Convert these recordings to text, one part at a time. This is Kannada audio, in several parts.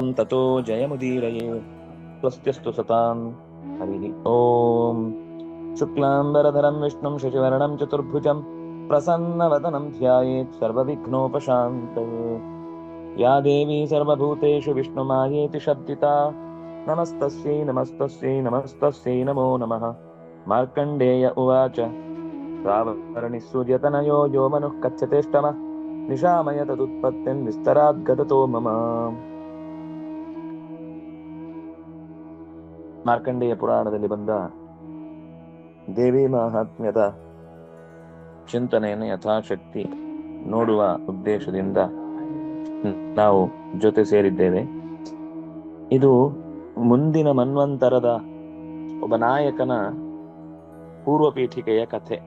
ततो जयमुदीरये। स्वस्त्यस्तु सतां हरिः ॐ शुक्लाम्बरधरं विष्णुं शशिवर्णं चतुर्भुजं प्रसन्नवदनं ध्यायेत् सर्वविघ्नोपशान्तये या देवी सर्वभूतेषु विष्णुमायेति शब्दिता। नमस्तस्यै नमस्तस्यै नमस्तस्यै नमो नमः। मार्कण्डेय उवाच। रावणिः सूर्यतनयो यो मनुः कथ्यतेष्टमः। निशामय तदुत्पत्तिं विस्तराद्गततो मम ಮಾರ್ಕಂಡೇಯ ಪುರಾಣದಲ್ಲಿ ಬಂದ ದೇವಿ ಮಹಾತ್ಮ್ಯದ ಚಿಂತನೆಯನ್ನು ಯಥಾಶಕ್ತಿ ನೋಡುವ ಉದ್ದೇಶದಿಂದ ನಾವು ಜೊತೆ ಸೇರಿದ್ದೇವೆ. ಇದು ಮುಂದಿನ ಮನ್ವಂತರದ ಒಬ್ಬ ನಾಯಕನ ಪೂರ್ವ ಪೀಠಿಕೆಯ ಕಥೆ.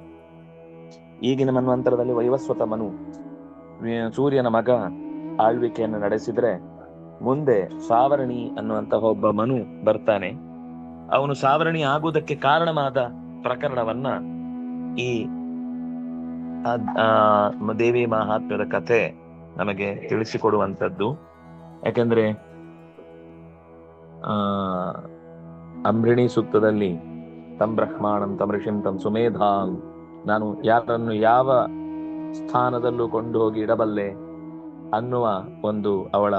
ಈಗಿನ ಮನ್ವಂತರದಲ್ಲಿ ವೈವಸ್ವತ ಮನು, ಸೂರ್ಯನ ಮಗ ಆಳ್ವಿಕೆಯನ್ನು ನಡೆಸಿದ್ರೆ ಮುಂದೆ ಸಾವರಣಿ ಅನ್ನುವಂತಹ ಒಬ್ಬ ಮನು ಬರ್ತಾನೆ. ಅವನು ಸಾವರಣಿ ಆಗುವುದಕ್ಕೆ ಕಾರಣವಾದ ಪ್ರಕರಣವನ್ನ ಈ ದೇವಿ ಮಹಾತ್ಮ್ಯದ ಕಥೆ ನಮಗೆ ತಿಳಿಸಿಕೊಡುವಂಥದ್ದು. ಯಾಕೆಂದ್ರೆ, ಆ, ಅಂಬ್ರಿಣಿ ಸೂಕ್ತದಲ್ಲಿ ತಂ ಬ್ರಹ್ಮಾಣಂ ತಂ ಋಷಿಂ ತಂ ಸುಮೇಧಾಂ, ನಾನು ಯಾರನ್ನು ಯಾವ ಸ್ಥಾನದಲ್ಲೂ ಕೊಂಡು ಹೋಗಿ ಇಡಬಲ್ಲೆ ಅನ್ನುವ ಒಂದು ಅವಳ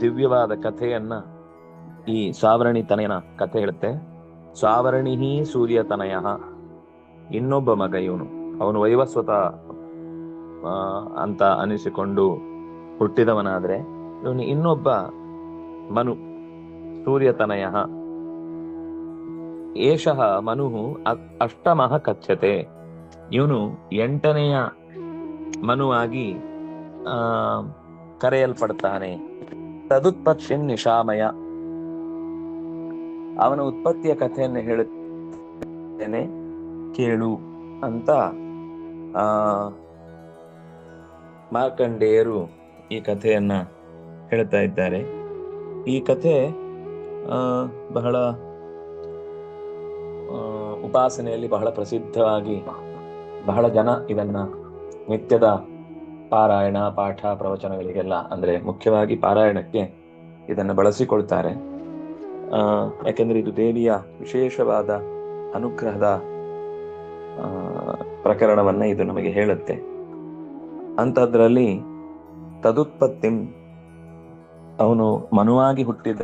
ದಿವ್ಯವಾದ ಕಥೆಯನ್ನ ಈ ಸಾವರಣಿ ತನಯನ ಕಥೆ ಹೇಳುತ್ತೆ. ಸಾವರಣಿ ಸೂರ್ಯ ತನಯ, ಇನ್ನೊಬ್ಬ ಮಗ ಇವನು. ಅವನು ವೈವಸ್ವತ ಅಂತ ಅನಿಸಿಕೊಂಡು ಹುಟ್ಟಿದವನಾದ್ರೆ ಇವನು ಇನ್ನೊಬ್ಬ ಮನು ಸೂರ್ಯತನಯ ಏಷಃ ಮನು ಅಷ್ಟಮಃ ಕಚ್ಚತೆ ಇವನು ಎಂಟನೆಯ ಮನುವಾಗಿ ಕರೆಯಲ್ಪಡ್ತಾನೆ. ತದುತ್ಪಕ್ಷಿನ್ ನಿಶಾಮಯ. ಅವನ ಉತ್ಪತ್ತಿಯ ಕಥೆಯನ್ನು ಹೇಳುತ್ತೇನೆ. ಕೇಳು ಅಂತ ಆ ಮಾರ್ಕಂಡೇಯರು ಈ ಕಥೆಯನ್ನ ಹೇಳ್ತಾ ಇದ್ದಾರೆ. ಈ ಕಥೆ ಆ, ಬಹಳ ಉಪಾಸನೆಯಲ್ಲಿ ಬಹಳ ಪ್ರಸಿದ್ಧವಾಗಿ ಬಹಳ ಜನ ಇದನ್ನ ನಿತ್ಯದ ಪಾರಾಯಣ ಪಾಠ ಪ್ರವಚನಗಳಿಗೆಲ್ಲ ಅಂದ್ರೆ ಮುಖ್ಯವಾಗಿ ಪಾರಾಯಣಕ್ಕೆ ಇದನ್ನ ಬಳಸಿಕೊಳ್ತಾರೆ. ಯಾಕೆಂದ್ರೆ ಇದು ದೇವಿಯ ವಿಶೇಷವಾದ ಅನುಗ್ರಹದ ಪ್ರಕರಣವನ್ನ ಇದು ನಮಗೆ ಹೇಳುತ್ತೆ. ಅಂಥದ್ರಲ್ಲಿ ತದುತ್ಪತ್ತಿಂ, ಅವನು ಮನುವಾಗಿ ಹುಟ್ಟಿದ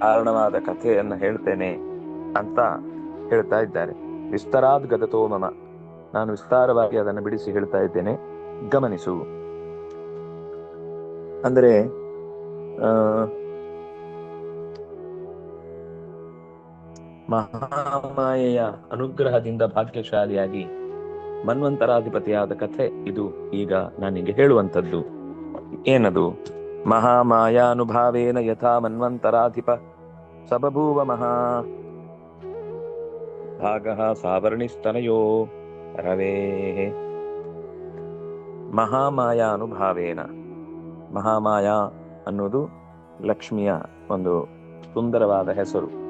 ಕಾರಣವಾದ ಕಥೆಯನ್ನು ಹೇಳ್ತೇನೆ ಅಂತ ಹೇಳ್ತಾ ಇದ್ದಾರೆ. ವಿಸ್ತಾರಾದ್ ಗದತೋ ಮಮ. ನಾನು ವಿಸ್ತಾರವಾಗಿ ಅದನ್ನು ಬಿಡಿಸಿ ಹೇಳ್ತಾ ಇದ್ದೇನೆ. ಗಮನಿಸು. ಅಂದ್ರೆ ಮಹಾಮಾಯೆಯ ಅನುಗ್ರಹದಿಂದ ಭಾಗ್ಯಶಾಲಿಯಾಗಿ ಮನ್ವಂತರಾಧಿಪತಿಯಾದ ಕಥೆ ಇದು. ಈಗ ನಾನಿಗೆ ಹೇಳುವಂಥದ್ದು. ಏನದು? ಮಹಾಮಾಯಾನುಭಾವೇನ ಯಥಾ ಮನ್ವಂತರಾಧಿಪ ಸಬಭೂವ ಮಹಾ. ಭಾಗ ಸಾವರ್ಣಿಸ್ತನಯೋ ರವೇ. ಮಹಾಮಾಯಾನುಭಾವೇನ. ಮಹಾಮಾಯಾ ಅನ್ನೋದು ಲಕ್ಷ್ಮಿಯ ಒಂದು ಸುಂದರವಾದ ಹೆಸರು.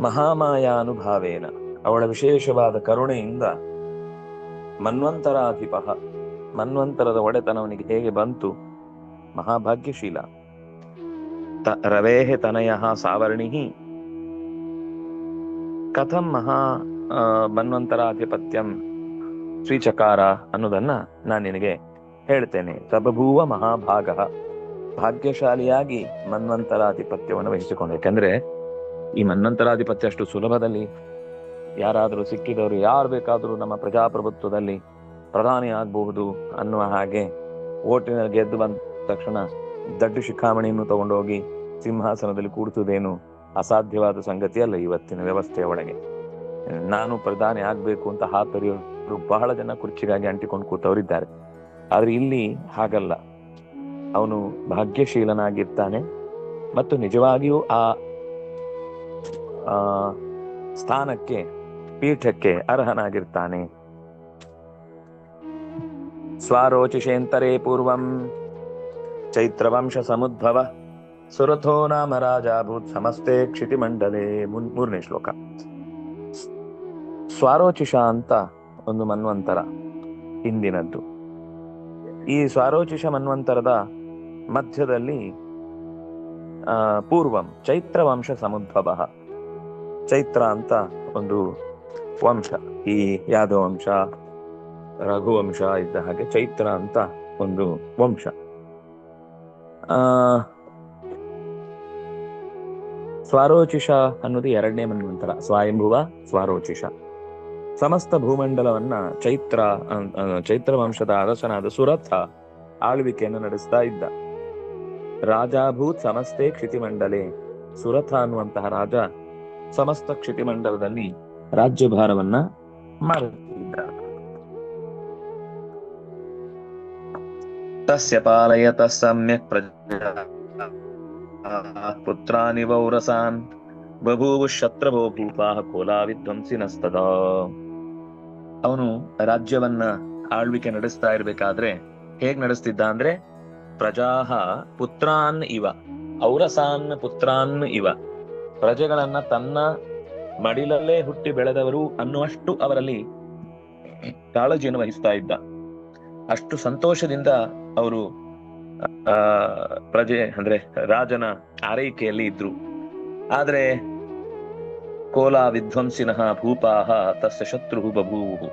ಮಹಾಮಾಯಾನುಭಾವೇನ. ಅವಳ ವಿಶೇಷವಾದ ಕರುಣೆಯಿಂದ ಮನ್ವಂತರಾಧಿಪ ಮನ್ವಂತರದ ಒಡೆತನವನಿಗೆ ಹೇಗೆ ಬಂತು? ಮಹಾಭಾಗ್ಯಶೀಲ. ತ ರವೇಹೆ ತನಯ ಸಾವರ್ಣಿ ಕಥಂ ಮಹಾ ಮನ್ವಂತರಾಧಿಪತ್ಯಂ ಸ್ವೀಚಕಾರ ಅನ್ನೋದನ್ನ ನಾನು ನಿನಗೆ ಹೇಳ್ತೇನೆ. ತಬಭೂವ ಮಹಾಭಾಗ. ಭಾಗ್ಯಶಾಲಿಯಾಗಿ ಮನ್ವಂತರಾಧಿಪತ್ಯವನ್ನು ವಹಿಸಿಕೊಂಡು. ಯಾಕಂದ್ರೆ ಈ ಮನ್ನಂತರಾಧಿಪತ್ಯ ಅಷ್ಟು ಸುಲಭದಲ್ಲಿ ಯಾರಾದರೂ ಸಿಕ್ಕಿದವರು ಯಾರು ಬೇಕಾದರೂ ನಮ್ಮ ಪ್ರಜಾಪ್ರಭುತ್ವದಲ್ಲಿ ಪ್ರಧಾನಿ ಆಗಬಹುದು ಅನ್ನುವ ಹಾಗೆ ಓಟಿನ ಗೆದ್ದು ಬಂದ ತಕ್ಷಣ ದಡ್ಡು ಶಿಖಾಮಣಿಯನ್ನು ತಗೊಂಡೋಗಿ ಸಿಂಹಾಸನದಲ್ಲಿ ಕೂಡಿಸುವುದೇನು ಅಸಾಧ್ಯವಾದ ಸಂಗತಿ ಅಲ್ಲ ಇವತ್ತಿನ ವ್ಯವಸ್ಥೆಯ ಒಳಗೆ. ನಾನು ಪ್ರಧಾನಿ ಆಗ್ಬೇಕು ಅಂತ ಹಾತರಿಯವರು ಬಹಳ ಜನ ಕುರ್ಚಿಗಾಗಿ ಅಂಟಿಕೊಂಡು ಕೂತವರಿದ್ದಾರೆ. ಆದ್ರೆ ಇಲ್ಲಿ ಹಾಗಲ್ಲ. ಅವನು ಭಾಗ್ಯಶೀಲನಾಗಿರ್ತಾನೆ ಮತ್ತು ನಿಜವಾಗಿಯೂ ಆ ಆ ಸ್ಥಾನಕ್ಕೆ, ಪೀಠಕ್ಕೆ ಅರ್ಹನಾಗಿರ್ತಾನೆ. ಸ್ವಾರೋಚಿಷೇಂತರೇ ಪೂರ್ವಂ, ಚೈತ್ರವಂಶ ಸಮುದ್ಭವ, ಸುರಥೋ ನಾಮ ರಾಜಾಭೂತ್ ಸಮಸ್ತೆ ಕ್ಷಿತಿಮಂಡಲೇ ಮುನ್ ಮೂರನೇ ಶ್ಲೋಕ. ಸ್ವಾರೋಚಿಷ ಅಂತ ಒಂದು ಮನ್ವಂತರ ಹಿಂದಿನದ್ದು. ಈ ಸ್ವಾರೋಚಿಷ ಮನ್ವಂತರದ ಮಧ್ಯದಲ್ಲಿ ಪೂರ್ವಂ, ಚೈತ್ರವಂಶ ಸಮುದ್ಭವ. ಚೈತ್ರ ಅಂತ ಒಂದು ವಂಶ, ಈ ಯಾದವ ವಂಶ ರಘುವಂಶ ಇದ್ದ ಹಾಗೆ ಚೈತ್ರ ಅಂತ ಒಂದು ವಂಶ. ಆ, ಸ್ವಾರೋಚಿಷ ಅನ್ನೋದು ಎರಡನೇ ಮನ್ವಂತರ ಸ್ವಯಂಭುವ, ಸ್ವಾರೋಚಿಷ. ಸಮಸ್ತ ಭೂಮಂಡಲವನ್ನ ಚೈತ್ರ ಚೈತ್ರ ವಂಶದ ಅರಸನಾದ ಸುರಥ ಆಳ್ವಿಕೆಯನ್ನು ನಡೆಸ್ತಾ ಇದ್ದ. ರಾಜಾಭೂತ್ ಸಮಸ್ತೆ ಕ್ಷಿತಿಮಂಡಲೆ ಸುರಥ ಅನ್ನುವಂತಹ ರಾಜ ಸಮಸ್ತ ಕ್ಷಿತಿಮಂಡಲದಲ್ಲಿ ರಾಜ್ಯಭಾರವನ್ನ ಮಾಡುತ್ತಿದ್ದ. ತಸ್ಯ ಪಾಲಯತ ಸಮ್ಯಕ್ ಪುತ್ರಾನಿ ವೌರಸಾನ್, ಬಭೂವು ಶತ್ರಭೋ ಭೂಪಾಹ ಕೋಲಾ ವಿಧ್ವಂಸಿನಸ್ತದ. ಅವನು ರಾಜ್ಯವನ್ನ ಆಳ್ವಿಕೆ ನಡೆಸ್ತಾ ಇರ್ಬೇಕಾದ್ರೆ ಹೇಗ್ ನಡೆಸ್ತಿದ್ದ ಅಂದ್ರೆ ಪ್ರಜಾಹ ಪುತ್ರಾನ್ ಇವ, ಔರಸಾನ್ ಪುತ್ರಾನ್ ಇವ. ಪ್ರಜೆಗಳನ್ನ ತನ್ನ ಮಡಿಲಲ್ಲೇ ಹುಟ್ಟಿ ಬೆಳೆದವರು ಅನ್ನುವಷ್ಟು ಅವರಲ್ಲಿ ಕಾಳಜಿಯನ್ನು ವಹಿಸ್ತಾ ಇದ್ದ. ಅಷ್ಟು ಸಂತೋಷದಿಂದ ಅವರು, ಆ, ಪ್ರಜೆ ಅಂದ್ರೆ ರಾಜನ ಆರೈಕೆಯಲ್ಲಿ ಇದ್ರು. ಆದ್ರೆ ಕೋಲ ವಿಧ್ವಂಸಿನಃ ಭೂಪಾಹ ತಸ್ಯ ಶತ್ರು ಬಭೂವು.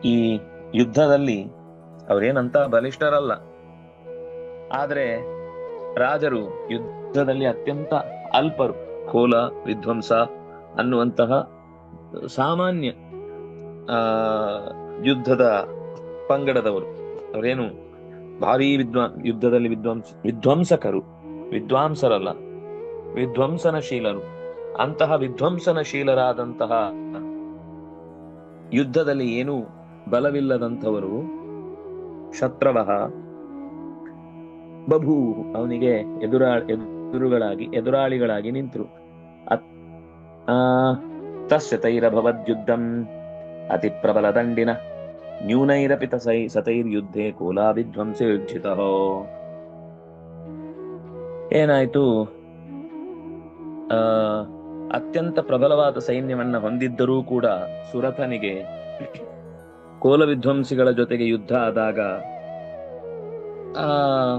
ಈ ಯುದ್ಧದಲ್ಲಿ ಅವ್ರೇನಂತ ಬಲಿಷ್ಠರಲ್ಲ. ಆದ್ರೆ ರಾಜರು ಯುದ್ಧದಲ್ಲಿ ಅತ್ಯಂತ ಅಲ್ಪರು. ಕೋಲ, ವಿಧ್ವಂಸ ಅನ್ನುವಂತಹ ಸಾಮಾನ್ಯ, ಆ, ಯುದ್ಧದ ಪಂಗಡದವರು. ಅವರೇನು? ಭಾರಿ ವಿದ್ವಾ, ಯುದ್ಧದಲ್ಲಿ ವಿದ್ವಾಂಸ ವಿಧ್ವಂಸಕರು. ವಿದ್ವಾಂಸರಲ್ಲ, ವಿಧ್ವಂಸನಶೀಲರು. ಅಂತಹ ವಿಧ್ವಂಸನಶೀಲರಾದಂತಹ ಯುದ್ಧದಲ್ಲಿ ಏನು ಬಲವಿಲ್ಲದಂಥವರು ಶತ್ರವಃ ಬಭೂ ಅವನಿಗೆ ಎದುರಾ, ಎದುರುಗಳಾಗಿ, ಎದುರಾಳಿಗಳಾಗಿ ನಿಂತರು. ತಸ್ಯ ತೈರಭವದ್ಯುದ್ಧಂ. ಅತಿ ಪ್ರಬಲ ದಂಡಿನ ನ್ಯೂನೈರಪಿ ತಸೈ ಸತೈರ್ಯುದ್ಧೆ ಕೋಲಾ ವಿಧ್ವಂಸ ಯುಜ್ಜಿತ ಏನಾಯ್ತು? ಆ, ಅತ್ಯಂತ ಪ್ರಬಲವಾದ ಸೈನ್ಯವನ್ನ ಹೊಂದಿದ್ದರೂ ಕೂಡ ಸುರಥನಿಗೆ ಕೋಲ ವಿಧ್ವಂಸಿಗಳ ಜೊತೆಗೆ ಯುದ್ಧ ಆದಾಗ ಆ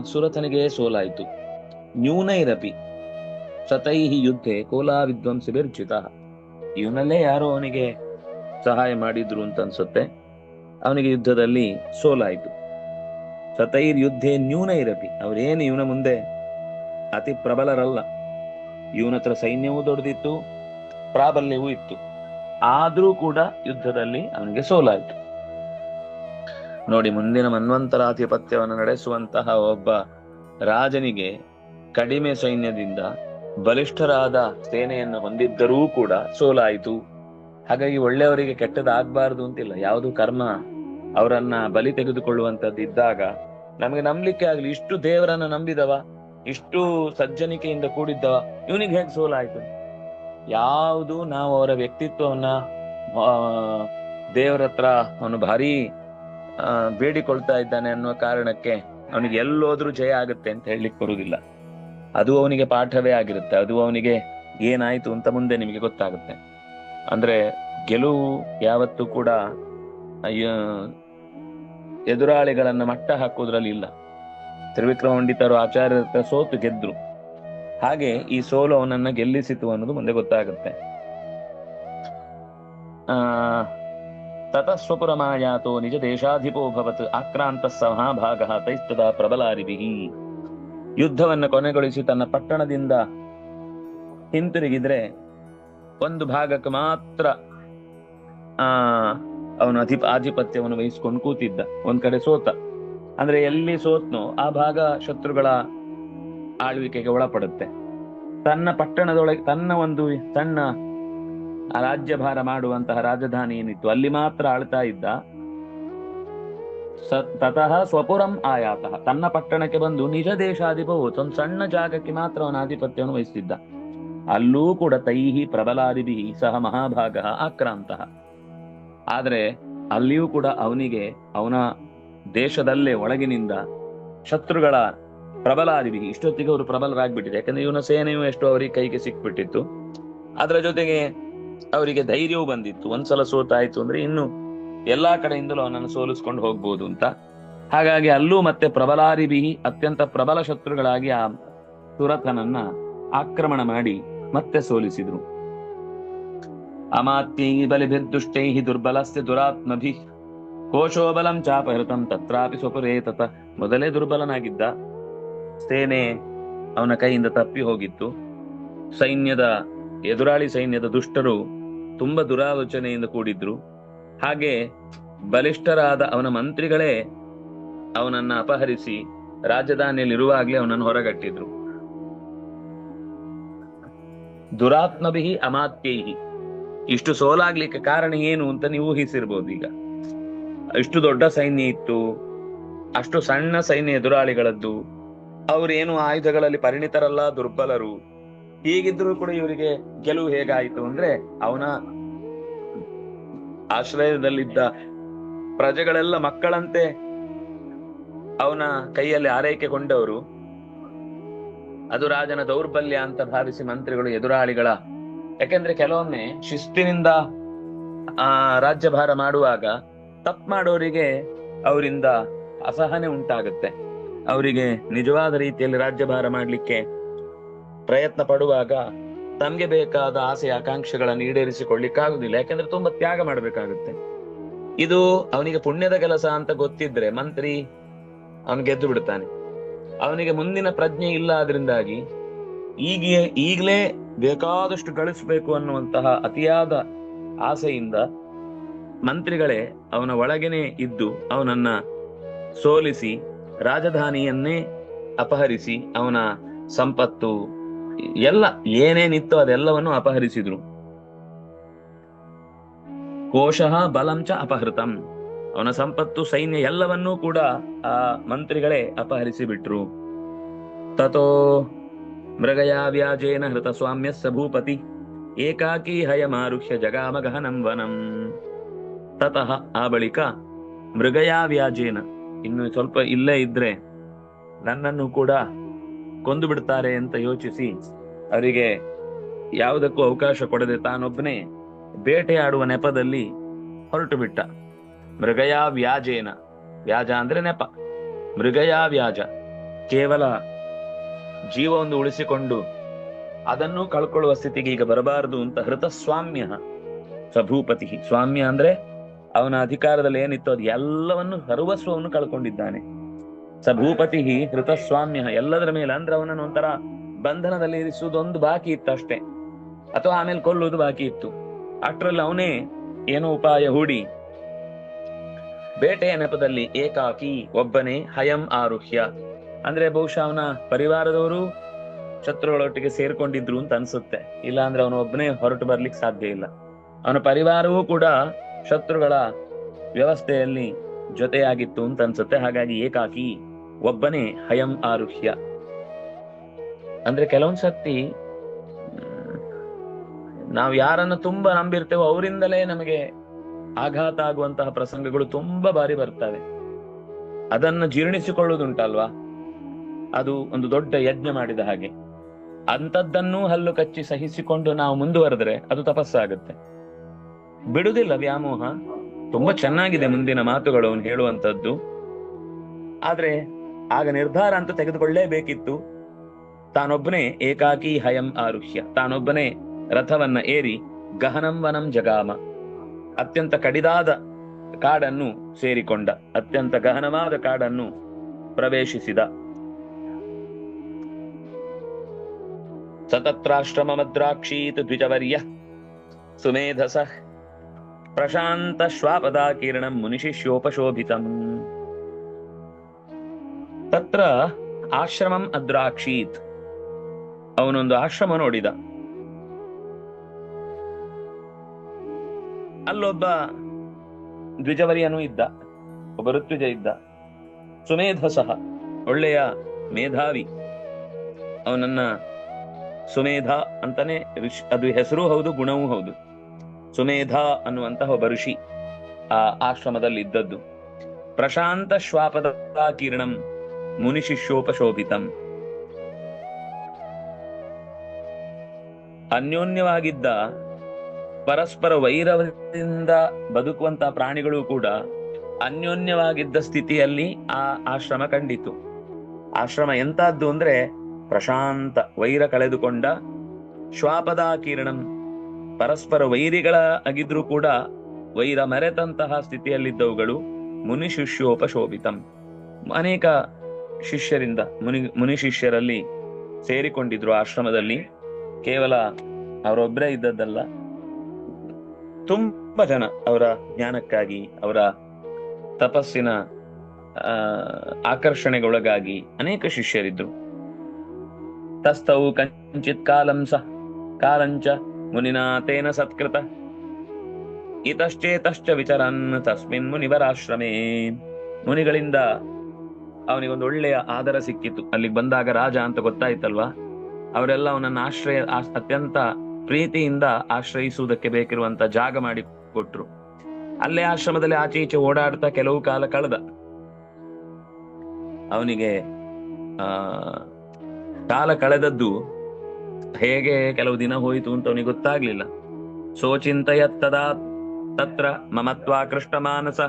ಸುರಥನಿಗೆ ಸೋಲಾಯಿತು. ನ್ಯೂನೈರಪಿ. ಸತೈಹಿ ಯುದ್ಧೆ ಕೋಲಾ ವಿದ್ವಂಸ ಬಿರ್ಚಿತ ಇವನಲ್ಲೇ ಯಾರೋ ಅವನಿಗೆ ಸಹಾಯ ಮಾಡಿದ್ರು ಅಂತ ಅನ್ಸುತ್ತೆ. ಅವನಿಗೆ ಯುದ್ಧದಲ್ಲಿ ಸೋಲಾಯಿತು. ಸತೈರ್ ಯುದ್ಧೆ ನ್ಯೂನೈರಪಿ. ಅವ್ರೇನು ಇವನ ಮುಂದೆ ಅತಿ ಪ್ರಬಲರಲ್ಲ. ಇವನ ಹತ್ರ ಸೈನ್ಯವೂ ದೊಡ್ಡದಿತ್ತು ಪ್ರಾಬಲ್ಯವೂ ಇತ್ತು. ಆದ್ರೂ ಕೂಡ ಯುದ್ಧದಲ್ಲಿ ಅವನಿಗೆ ಸೋಲಾಯಿತು. ನೋಡಿ, ಮುಂದಿನ ಮನ್ವಂತರಾಧಿಪತ್ಯವನ್ನು ನಡೆಸುವಂತಹ ಒಬ್ಬ ರಾಜನಿಗೆ ಕಡಿಮೆ ಸೈನ್ಯದಿಂದ ಬಲಿಷ್ಠರಾದ ಸೇನೆಯನ್ನು ಹೊಂದಿದ್ದರೂ ಕೂಡ ಸೋಲಾಯಿತು. ಹಾಗಾಗಿ ಒಳ್ಳೆಯವರಿಗೆ ಕೆಟ್ಟದಾಗಬಾರದು ಅಂತಿಲ್ಲ. ಯಾವುದು ಕರ್ಮ, ಅವರನ್ನ ಬಲಿ ತೆಗೆದುಕೊಳ್ಳುವಂತದ್ದು ಇದ್ದಾಗ ನಮಗೆ ನಂಬಲಿಕ್ಕೆ ಆಗ್ಲಿ. ಇಷ್ಟು ದೇವರನ್ನ ನಂಬಿದವ, ಇಷ್ಟು ಸಜ್ಜನಿಕೆಯಿಂದ ಕೂಡಿದ್ದವ, ಇವನಿಗೆ ಹೇಗೆ ಸೋಲಾಯಿತು? ಯಾವುದು ನಾವು ಅವರ ವ್ಯಕ್ತಿತ್ವವನ್ನ ದೇವರತ್ರ ಅವನು ಭಾರಿ ಬೇಡಿಕೊಳ್ತಾ ಇದ್ದಾನೆ ಅನ್ನೋ ಕಾರಣಕ್ಕೆ ಅವನಿಗೆ ಎಲ್ಲೋದ್ರೂ ಜಯ ಆಗುತ್ತೆ ಅಂತ ಹೇಳಲಿಕ್ಕೆ ಬರುವುದಿಲ್ಲ. ಅದು ಅವನಿಗೆ ಪಾಠವೇ ಆಗಿರುತ್ತೆ. ಅದು ಅವನಿಗೆ ಏನಾಯ್ತು ಅಂತ ಮುಂದೆ ನಿಮಗೆ ಗೊತ್ತಾಗುತ್ತೆ. ಅಂದ್ರೆ ಗೆಲುವು ಯಾವತ್ತೂ ಕೂಡ ಎದುರಾಳಿಗಳನ್ನು ಮಟ್ಟ ಹಾಕೋದ್ರಲ್ಲಿ ಇಲ್ಲ. ತ್ರಿವಿಕ್ರಮ ಪಂಡಿತರು ಆಚಾರ್ಯರ ಸೋತು ಗೆದ್ರು. ಹಾಗೆ ಈ ಸೋಲು ಅವನನ್ನ ಗೆಲ್ಲಿಸಿತು ಅನ್ನೋದು ಮುಂದೆ ಗೊತ್ತಾಗುತ್ತೆ. ಆ ತತಃ ಸ್ವಪುರಮಾಯಾತೋ ನಿಜ ದೇಶಾಧಿಪೋಭವತ್ ಆಕ್ರಾಂತ ಮಹಾಭಾಗ ತೈಸ್ತದ ಪ್ರಬಲಾರಿಭಿ ಯುದ್ಧವನ್ನ ಕೊನೆಗೊಳಿಸಿ ತನ್ನ ಪಟ್ಟಣದಿಂದ ಹಿಂತಿರುಗಿದ್ರೆ ಒಂದು ಭಾಗಕ್ಕೆ ಮಾತ್ರ, ಆ, ಅವನು ಅಧಿಪ, ಆಧಿಪತ್ಯವನ್ನು ವಹಿಸ್ಕೊಂಡು ಕೂತಿದ್ದ. ಒಂದ್ ಕಡೆ ಸೋತ. ಅಂದ್ರೆ ಎಲ್ಲಿ ಸೋತ್ನೋ ಆ ಭಾಗ ಶತ್ರುಗಳ ಆಳ್ವಿಕೆಗೆ ಒಳಪಡುತ್ತೆ. ತನ್ನ ಪಟ್ಟಣದೊಳಗೆ, ತನ್ನ ಒಂದು ಸಣ್ಣ ಆ ರಾಜ್ಯಭಾರ ಮಾಡುವಂತಹ ರಾಜಧಾನಿ ಏನಿತ್ತು, ಅಲ್ಲಿ ಮಾತ್ರ ಆಳ್ತಾ ಇದ್ದ ತತಃ ಸ್ವಪುರಂ ಆಯಾತಃ. ತನ್ನ ಪಟ್ಟಣಕ್ಕೆ ಬಂದು ನಿಜ ದೇಶಾಧಿಪವು ಒಂದು ಸಣ್ಣ ಜಾಗಕ್ಕೆ ಮಾತ್ರ ಅವನ ಆಧಿಪತ್ಯವನ್ನು ವಹಿಸಿದ್ದ ಅಲ್ಲೂ ಕೂಡ ತೈಹಿ ಪ್ರಬಲಾದಿಭಿ ಸಹ ಮಹಾಭಾಗ ಆಕ್ರಾಂತ. ಆದ್ರೆ ಅಲ್ಲಿಯೂ ಕೂಡ ಅವನಿಗೆ, ಅವನ ದೇಶದಲ್ಲೇ ಒಳಗಿನಿಂದ ಶತ್ರುಗಳ ಪ್ರಬಲಾದಿಭಿ, ಇಷ್ಟೊತ್ತಿಗೆ ಅವರು ಪ್ರಬಲರಾಗ್ಬಿಟ್ಟಿದೆ ಯಾಕಂದ್ರೆ ಇವನ ಸೇನೆಯು ಎಷ್ಟು ಅವರಿಗೆ ಕೈಗೆ ಸಿಕ್ಬಿಟ್ಟಿತ್ತು. ಅದರ ಜೊತೆಗೆ ಅವರಿಗೆ ಧೈರ್ಯವೂ ಬಂದಿತ್ತು. ಒಂದ್ಸಲ ಸೋತಾಯ್ತು ಅಂದ್ರೆ ಇನ್ನು ಎಲ್ಲಾ ಕಡೆಯಿಂದಲೂ ಅವನನ್ನು ಸೋಲಿಸ್ಕೊಂಡು ಹೋಗ್ಬೋದು ಅಂತ. ಹಾಗಾಗಿ ಅಲ್ಲೂ ಮತ್ತೆ ಪ್ರಬಲಾರಿಬಿ ಅತ್ಯಂತ ಪ್ರಬಲ ಶತ್ರುಗಳಾಗಿ ಆ ಸುರಥನನ್ನ ಆಕ್ರಮಣ ಮಾಡಿ ಮತ್ತೆ ಸೋಲಿಸಿದ್ರು. ಅಮಾತ್ಯೈ ಬಲಿಭಿರ್ದುಷ್ಟೈ ದುರ್ಬಲಸ್ಯ ದುರಾತ್ಮಭಿ. ಕೋಶೋಬಲಂ ಚಾಪಹೃತಂ ತತ್ರಾಪಿ ಸ್ವಪುರೇತತ. ಮೊದಲೇ ದುರ್ಬಲನಾಗಿದ್ದ ಸೇನೆ ಅವನ ಕೈಯಿಂದ ತಪ್ಪಿ ಹೋಗಿತ್ತು. ಸೈನ್ಯದ ಎದುರಾಳಿ ಸೈನ್ಯದ ದುಷ್ಟರು ತುಂಬಾ ದುರಾಲೋಚನೆಯಿಂದ ಕೂಡಿದ್ರು. ಹಾಗೆ ಬಲಿಷ್ಠರಾದ ಅವನ ಮಂತ್ರಿಗಳೇ ಅವನನ್ನ ಅಪಹರಿಸಿ ರಾಜಧಾನಿಯಲ್ಲಿರುವಾಗಲೇ ಅವನನ್ನು ಹೊರಗಟ್ಟಿದ್ರು. ದುರಾತ್ಮಭಿ ಅಮಾತ್ಯೈಹಿ. ಇಷ್ಟು ಸೋಲಾಗ್ಲಿಕ್ಕೆ ಕಾರಣ ಏನು ಅಂತ ನೀವು ಊಹಿಸಿರ್ಬೋದು ಈಗ. ಇಷ್ಟು ದೊಡ್ಡ ಸೈನ್ಯ ಇತ್ತು, ಅಷ್ಟು ಸಣ್ಣ ಸೈನ್ಯ ಎದುರಾಳಿಗಳದ್ದು, ಅವರೇನು ಆಯುಧಗಳಲ್ಲಿ ಪರಿಣಿತರಲ್ಲ ದುರ್ಬಲರು ಹೀಗಿದ್ರು ಕೂಡ ಇವರಿಗೆ ಗೆಲುವು ಹೇಗಾಯಿತು ಅಂದ್ರೆ ಅವನ ಆಶ್ರಯದಲ್ಲಿದ್ದ ಪ್ರಜೆಗಳೆಲ್ಲ ಮಕ್ಕಳಂತೆ ಅವನ ಕೈಯಲ್ಲಿ ಆರೈಕೆ ಕೊಂಡವರು. ಅದು ರಾಜನ ದೌರ್ಬಲ್ಯ ಅಂತ ಭಾವಿಸಿ ಮಂತ್ರಿಗಳು ಎದುರಾಳಿಗಳ. ಯಾಕೆಂದ್ರೆ ಕೆಲವೊಮ್ಮೆ ಶಿಸ್ತಿನಿಂದ, ಆ ರಾಜ್ಯಭಾರ ಮಾಡುವಾಗ ತಪ್ಪು ಮಾಡೋರಿಗೆ ಅವರಿಂದ ಅಸಹನೆ ಉಂಟಾಗುತ್ತೆ. ಅವರಿಗೆ ನಿಜವಾದ ರೀತಿಯಲ್ಲಿ ರಾಜ್ಯಭಾರ ಮಾಡಲಿಕ್ಕೆ ಪ್ರಯತ್ನ ಪಡುವಾಗ ತಮ್ಗೆ ಬೇಕಾದ ಆಸೆ ಆಕಾಂಕ್ಷೆಗಳನ್ನು ಈಡೇರಿಸಿಕೊಳ್ಳಿಕ್ಕಾಗುದಿಲ್ಲ, ಯಾಕೆಂದ್ರೆ ತುಂಬಾ ತ್ಯಾಗ ಮಾಡಬೇಕಾಗುತ್ತೆ. ಇದು ಅವನಿಗೆ ಪುಣ್ಯದ ಕೆಲಸ ಅಂತ ಗೊತ್ತಿದ್ರೆ ಮಂತ್ರಿ ಅವನು ಗೆದ್ದು ಬಿಡ್ತಾನೆ. ಅವನಿಗೆ ಮುಂದಿನ ಪ್ರಜ್ಞೆ ಇಲ್ಲ ಅದರಿಂದಾಗಿ ಈಗ, ಈಗಲೇ ಬೇಕಾದಷ್ಟು ಗಳಿಸಬೇಕು ಅನ್ನುವಂತಹ ಅತಿಯಾದ ಆಸೆಯಿಂದ ಮಂತ್ರಿಗಳೇ ಅವನ ಒಳಗೇನೆ ಇದ್ದು ಅವನನ್ನ ಸೋಲಿಸಿ ರಾಜಧಾನಿಯನ್ನೇ ಅಪಹರಿಸಿ ಅವನ ಸಂಪತ್ತು ಎಲ್ಲ ಏನೇನಿತ್ತು ಅದೆಲ್ಲವನ್ನು ಅಪಹರಿಸಿದ್ರು. ಕೋಶಃ ಬಲಂಚ ಅಪಹೃತಂ. ಅವನ ಸಂಪತ್ತು, ಸೈನ್ಯ ಎಲ್ಲವನ್ನೂ ಕೂಡ ಆ ಮಂತ್ರಿಗಳೇ ಅಪಹರಿಸಿ ಬಿಟ್ರು ತಥೋ ಮೃಗಯ ವ್ಯಾಜೇನ ಹೃತ ಸ್ವಾಮ್ಯ ಭೂಪತಿ. ಏಕಾಕಿ ಹಯ ಮಾರುಹ್ಯ ಗಹನಂ ವನಂ. ತತಃ ಆ ಬಳಿಕ ಮೃಗಯ ವ್ಯಾಜೇನ. ಇನ್ನು ಸ್ವಲ್ಪ ಇಲ್ಲೇ ಇದ್ರೆ ನನ್ನನ್ನು ಕೂಡ ಕೊಂದು ಬಿಡ್ತಾರೆ ಅಂತ ಯೋಚಿಸಿ ಅವರಿಗೆ ಯಾವುದಕ್ಕೂ ಅವಕಾಶ ಕೊಡದೆ ತಾನೊಬ್ಬನೇ ಬೇಟೆಯಾಡುವ ನೆಪದಲ್ಲಿ ಹೊರಟು ಬಿಟ್ಟ. ಮೃಗಯ ವ್ಯಾಜೇನ. ವ್ಯಾಜ ಅಂದ್ರೆ ನೆಪ. ಮೃಗಯ ವ್ಯಾಜ. ಕೇವಲ ಜೀವವನ್ನು ಉಳಿಸಿಕೊಂಡು ಅದನ್ನು ಕಳ್ಕೊಳ್ಳುವ ಸ್ಥಿತಿಗೆ ಈಗ ಬರಬಾರದು ಅಂತ ಹೃತ ಸ್ವಾಮ್ಯ ಸಭೂಪತಿ. ಸ್ವಾಮ್ಯ ಅಂದ್ರೆ ಅವನ ಅಧಿಕಾರದಲ್ಲಿ ಏನಿತ್ತು ಅದು ಎಲ್ಲವನ್ನು ಸರ್ವಸ್ವವನ್ನು ಕಳ್ಕೊಂಡಿದ್ದಾನೆ. ಸಭೂಪತಿ ಭೂಪತಿ ಸ್ವಾಮ್ಯ ಎಲ್ಲದರ ಮೇಲೆ ಅಂದ್ರೆ ಅವನನ್ನು ಒಂಥರ ಬಂಧನದಲ್ಲಿ ಇರಿಸುವುದೊಂದು ಬಾಕಿ ಇತ್ತು ಅಷ್ಟೇ. ಅಥವಾ ಆಮೇಲೆ ಕೊಲ್ಲುವುದು ಬಾಕಿ ಇತ್ತು. ಅಷ್ಟರಲ್ಲಿ ಅವನೇ ಏನೋ ಉಪಾಯ ಹೂಡಿ, ಬೇಟೆಯ ನೆಪದಲ್ಲಿ ಏಕಾಕಿ ಒಬ್ಬನೇ ಹಯಂ ಆರುಹ್ಯ. ಅಂದ್ರೆ ಬಹುಶಃ ಅವನ ಪರಿವಾರದವರು ಶತ್ರುಗಳೊಟ್ಟಿಗೆ ಸೇರ್ಕೊಂಡಿದ್ರು ಅಂತ ಅನ್ಸುತ್ತೆ. ಇಲ್ಲ ಅಂದ್ರೆ ಅವನು ಒಬ್ಬನೇ ಹೊರಟು ಬರ್ಲಿಕ್ಕೆ ಸಾಧ್ಯ ಇಲ್ಲ. ಅವನ ಪರಿವಾರವೂ ಕೂಡ ಶತ್ರುಗಳ ವ್ಯವಸ್ಥೆಯಲ್ಲಿ ಜೊತೆಯಾಗಿತ್ತು ಅಂತ ಅನ್ಸುತ್ತೆ. ಹಾಗಾಗಿ ಏಕಾಕಿ ಒಬ್ಬನೇ ಹಯಂ ಆರುಹ್ಯ. ಅಂದ್ರೆ ಕೆಲವೊಂದ್ ಸತಿ ನಾವು ಯಾರನ್ನ ತುಂಬಾ ನಂಬಿರ್ತೇವೋ ಅವರಿಂದಲೇ ನಮಗೆ ಆಘಾತ ಆಗುವಂತಹ ಪ್ರಸಂಗಗಳು ತುಂಬಾ ಬಾರಿ ಬರ್ತವೆ. ಅದನ್ನ ಜೀರ್ಣಿಸಿಕೊಳ್ಳುವುದುಂಟಲ್ವಾ? ಅದು ಒಂದು ದೊಡ್ಡ ಯಜ್ಞ ಮಾಡಿದ ಹಾಗೆ. ಅಂಥದ್ದನ್ನೂ ಹಲ್ಲು ಕಚ್ಚಿ ಸಹಿಸಿಕೊಂಡು ನಾವು ಮುಂದುವರೆದ್ರೆ ಅದು ತಪಸ್ಸಾಗುತ್ತೆ. ಬಿಡುದಿಲ್ಲ ವ್ಯಾಮೋಹ. ತುಂಬಾ ಚೆನ್ನಾಗಿದೆ ಮುಂದಿನ ಮಾತುಗಳು ಅವನು ಹೇಳುವಂತದ್ದು ಆದ್ರೆ ಆಗ ನಿರ್ಧಾರ ಅಂತ ತೆಗೆದುಕೊಳ್ಳೇಬೇಕಿತ್ತು. ತಾನೊಬ್ಬನೇ ಏಕಾಕಿ ಹಯಂ ಆರುಹ್ಯ. ತಾನೊಬ್ಬನೇ ರಥವನ್ನ ಏರಿ ಗಹನಂ ವನಂ ಜಗಾಮ. ಅತ್ಯಂತ ಕಡಿದಾದ ಕಾಡನ್ನು ಸೇರಿಕೊಂಡ, ಅತ್ಯಂತ ಗಹನವಾದ ಕಾಡನ್ನು ಪ್ರವೇಶಿಸಿದ. ಸತತ್ರಾಶ್ರಮ ಮದ್ರಾಕ್ಷೀತ್ ದ್ವಿಜವರ್ಯ. ಸುಮೇಧಸ ಪ್ರಶಾಂತ ಶ್ವಾಪದಾಕೀರ್ಣಂ ಮುನಿಶಿಷ್ಯೋಪಶೋಭಿತಂ ತತ್ರ ಆಶ್ರಮಂ ಅದ್ರಾಕ್ಷೀತ್. ಅವನೊಂದು ಆಶ್ರಮ ನೋಡಿದ. ಅಲ್ಲೊಬ್ಬ ದ್ವಿಜವರಿಯನು ಇದ್ದ. ಒಬ್ಬ ಋತ್ವಿಜ ಇದ್ದ. ಸುಮೇಧ ಸಹ ಒಳ್ಳೆಯ ಮೇಧಾವಿ. ಅವನನ್ನ ಸುಮೇಧ ಅಂತಾನೆ ಋಷಿ, ಅದು ಹೆಸರೂ ಹೌದು, ಗುಣವೂ ಹೌದು. ಸುಮೇಧ ಅನ್ನುವಂತಹ ಒಬ್ಬ ಋಷಿ ಆ ಆಶ್ರಮದಲ್ಲಿ ಇದ್ದದ್ದು ಪ್ರಶಾಂತ ಶ್ವಾಪದ ಕಿರಣಂ ಮುನಿ ಶಿಷ್ಯೋಪಶೋಭಿತಂ ಅನ್ಯೋನ್ಯವಾಗಿದ್ದ ಪರಸ್ಪರ ವೈರದಿಂದ ಬದುಕುವಂತಹ ಪ್ರಾಣಿಗಳು ಕೂಡ ಅನ್ಯೋನ್ಯವಾಗಿದ್ದ ಸ್ಥಿತಿಯಲ್ಲಿ ಆ ಆಶ್ರಮ ಕಂಡಿತು. ಆಶ್ರಮ ಎಂತಾದ್ದು ಅಂದ್ರೆ ಪ್ರಶಾಂತ ವೈರ ಕಳೆದುಕೊಂಡ ಶ್ವಾಪದ ಕಿರಣಂ. ಪರಸ್ಪರ ವೈರಿಗಳ ಆಗಿದ್ರೂ ಕೂಡ ವೈರ ಮರೆತಂತಹ ಸ್ಥಿತಿಯಲ್ಲಿದ್ದವುಗಳು ಮುನಿ ಶಿಷ್ಯೋಪಶೋಭಿತಂ ಅನೇಕ ಶಿಷ್ಯರಿಂದ ಮುನಿ ಮುನಿ ಶಿಷ್ಯರಲ್ಲಿ ಸೇರಿಕೊಂಡಿದ್ರು ಆಶ್ರಮದಲ್ಲಿ. ಕೇವಲ ಅವರೊಬ್ಬರೇ ಇದ್ದದ್ದಲ್ಲ, ತುಂಬಾ ಜನ ಅವರ ಜ್ಞಾನಕ್ಕಾಗಿ, ಅವರ ತಪಸ್ಸಿನ ಆಕರ್ಷಣೆಗೊಳಗಾಗಿ ಅನೇಕ ಶಿಷ್ಯರಿದ್ರು. ತಸ್ತವು ಕಂಚಿತ್ ಕಾಲಂ ಸಹ, ಕಾಲಂಚ ಮುನಿನಾಥೇನ ಸತ್ಕೃತ. ಇತಶ್ಚೇತಶ್ಚ ವಿಚರನ್ ತಸ್ಮಿನ್ ಮುನಿವರಾಶ್ರಮೇ. ಮುನಿಗಳಿಂದ ಅವನಿಗೊಂದು ಒಳ್ಳೆಯ ಆಧಾರ ಸಿಕ್ಕಿತು ಅಲ್ಲಿಗೆ ಬಂದಾಗ ರಾಜ ಅಂತ ಗೊತ್ತಾಯ್ತಲ್ವಾ? ಅವರೆಲ್ಲ ಅವನನ್ನ ಆಶ್ರಯ ಅತ್ಯಂತ ಪ್ರೀತಿಯಿಂದ ಆಶ್ರಯಿಸುವುದಕ್ಕೆ ಬೇಕಿರುವಂತ ಜಾಗ ಮಾಡಿ ಕೊಟ್ರು. ಅಲ್ಲೇ ಆಶ್ರಮದಲ್ಲಿ ಆಚೆ ಈಚೆ ಓಡಾಡ್ತಾ ಕೆಲವು ಕಾಲ ಕಳೆದ. ಅವನಿಗೆ, ಆ, ಕಾಲ ಕಳೆದದ್ದು ಹೇಗೆ ಕೆಲವು ದಿನ ಹೋಯಿತು ಅಂತ ಅವನಿಗೆ ಗೊತ್ತಾಗ್ಲಿಲ್ಲ. ಸೋಚಿಂತಯತ್ತದಾ ತತ್ರ ಮಮತ್ವಾಕೃಷ್ಟ ಮಾನಸ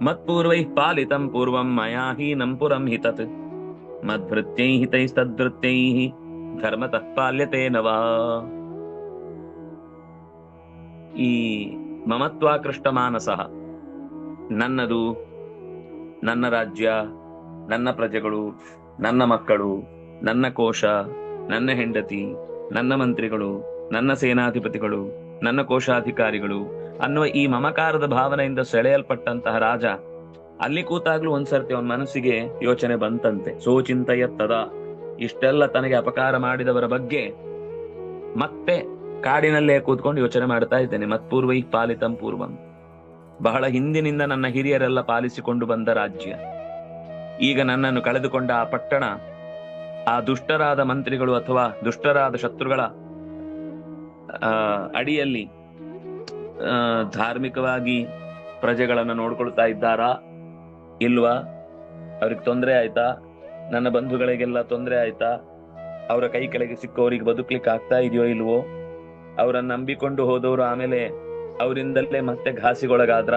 ಮತ್ಪೂರ್ವೈ ಪಾಲಿತಂ ಪೂರ್ವಂ ಮಯಾ ಹೀನಂ ಪುರಂ ಹಿತತ್ ಮದ್ಭೃತ್ಯೈ ಹಿತೈಸ್ತದ್ಭೃತ್ಯೈ ಧರ್ಮತಃ ಪಾಲ್ಯತೆ ನವಾ ಈ ಮಮತ್ವಾಕೃಷ್ಟ ಮಾನಸ ನನ್ನದು ನನ್ನ ರಾಜ್ಯ ನನ್ನ ಪ್ರಜೆಗಳು ನನ್ನ ಮಕ್ಕಳು ನನ್ನ ಕೋಶ ನನ್ನ ಹೆಂಡತಿ ನನ್ನ ಮಂತ್ರಿಗಳು ನನ್ನ ಸೇನಾಧಿಪತಿಗಳು ನನ್ನ ಕೋಶಾಧಿಕಾರಿಗಳು ಅನ್ನುವ ಈ ಮಮಕಾರದ ಭಾವನೆಯಿಂದ ಸೆಳೆಯಲ್ಪಟ್ಟಂತಹ ರಾಜ, ಅಲ್ಲಿ ಕೂತಾಗ್ಲೂ ಒಂದ್ಸರ್ತಿ ಅವನ ಮನಸ್ಸಿಗೆ ಯೋಚನೆ ಬಂತಂತೆ. ಸೋಚಿಂತಯತ್ತದ ಇಷ್ಟೆಲ್ಲ ತನಗೆ ಅಪಕಾರ ಮಾಡಿದವರ ಬಗ್ಗೆ ಮತ್ತೆ ಕಾಡಿನಲ್ಲೇ ಕೂತ್ಕೊಂಡು ಯೋಚನೆ ಮಾಡ್ತಾ ಇದ್ದೇನೆ. ಮತ್ಪೂರ್ವೈ ಪಾಲಿತಂ ಪೂರ್ವಂ. ಬಹಳ ಹಿಂದಿನಿಂದ ನನ್ನ ಹಿರಿಯರೆಲ್ಲ ಪಾಲಿಸಿಕೊಂಡು ಬಂದ ರಾಜ್ಯ. ಈಗ ನನ್ನನ್ನು ಕಳೆದುಕೊಂಡ ಆ ಪಟ್ಟಣ, ಆ ದುಷ್ಟರಾದ ಮಂತ್ರಿಗಳು ಅಥವಾ ದುಷ್ಟರಾದ ಶತ್ರುಗಳ ಅಡಿಯಲ್ಲಿ ಧಾರ್ಮಿಕವಾಗಿ ಪ್ರಜೆಗಳನ್ನ ನೋಡ್ಕೊಳ್ತಾ ಇದ್ದಾರಾ? ಇಲ್ವಾ? ಅವ್ರಿಗೆ ತೊಂದರೆ ಆಯ್ತಾ? ನನ್ನ ಬಂಧುಗಳಿಗೆಲ್ಲ ತೊಂದರೆ ಆಯ್ತಾ? ಅವರ ಕೈ ಕೆಳಗೆ ಸಿಕ್ಕವರಿಗೆ ಬದುಕ್ಲಿಕ್ಕೆ ಆಗ್ತಾ ಇದೆಯೋ ಇಲ್ವೋ? ಅವರನ್ನ ನಂಬಿಕೊಂಡು ಹೋದವರು ಆಮೇಲೆ ಅವರಿಂದಲೇ ಮತ್ತೆ ಘಾಸಿಗೊಳಗಾದ್ರ?